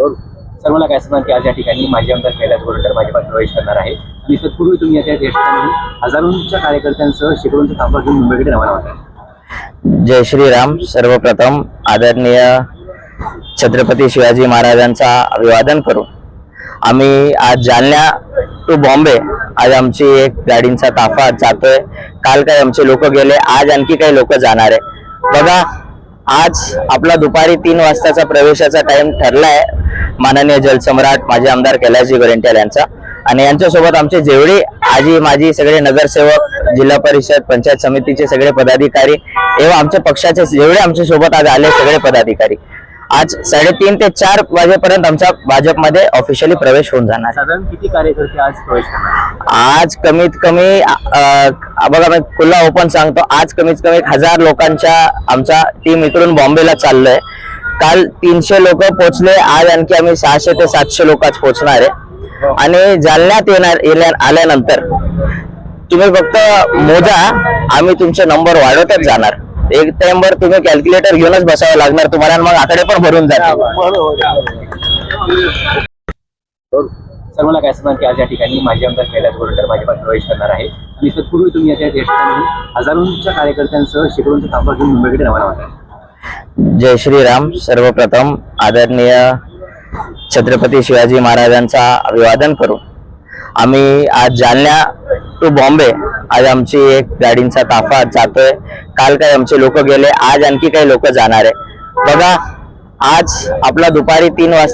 सर्वांना काय सांगणार की आज या ठिकाणी माजी आमदार कैलास गोरंटर भाजपात प्रवेश करणार आहे आणि तत्पूर्वी तुम्ही आता या ठिकाणी हजारोंच्या कार्यकर्त्यांसह शेकडोंचा ताफा घेऊन मुंबईकडे रवाना होता जय श्रीराम. सर्वप्रथम आदरणीय छत्रपती शिवाजी महाराजांचा अभिवादन करू आम्ही आज जालन्या टू बॉम्बे आज आमची एक गाडींचा ताफा जातोय. काल काही आमचे लोक गेले आज आणखी काही लोक जाणार आहे. बघा आज आपला दुपारी तीन वाजताचा प्रवेशाचा टाइम ठरलाय. माननीय जलसम्राट माजी आमदार कैलासजी गोरेंट्याल यांचा. आणि यांच्यासोबत आमचे जेवढे आजी माजी सगळे नगरसेवक जिल्हा परिषद पंचायत समितीचे सगळे पदाधिकारी एवं आमच्या पक्षाचे जेवढे आमच्यासोबत आज आले सगळे पदाधिकारी. आज साडेतीन ते चार वाजेपर्यंत आमचा भाजपमध्ये ऑफिशियली प्रवेश होऊन जाणार. साधारण किती कार्यकर्ते आज प्रवेश करणार? आज कमीत कमी बघा मी खुला ओपन सांगतो आज कमीत कमी एक हजार लोकांच्या आमचा टीम इकडून बॉम्बेला चाललोय. काल तीनशे लोक पोहोचले. आज आणखी आम्ही सहाशे ते सातशे लोकच पोहोचणार आहे. आणि जालन्यात येणार येण्या- आल्यानंतर तुम्ही फक्त मोजा आम्ही तुमचे नंबर वाढवतच जाणार. एक टाइमवर तुम्ही कॅल्क्युलेटर घेऊनच बसावं लागणार तुम्हाला मग आकडे पण भरून जातील. सर मला काय सांगा की आज या ठिकाणी माजी आमदार कैलास गोरंटर भाजपात प्रवेश करणार आहे आणि तत्पूर्वी तुम्ही आता या ठिकाणी हजारोंच्या कार्यकर्त्यांसह शेकडोंचा ताफा घेऊन मुंबईकडे रवाना होता जय श्रीराम. सर्वप्रथम आदरणीय छत्रपती शिवाजी महाराजांचा अभिवादन करू आम्ही आज जालन्या टू बॉम्बे आज आमची एक गाडींचा ताफा जातोय. काल काही आमचे लोक गेले आज आणखी काही लोक जाणार आहे. बघा आज आपला दुपारी तीन वाजता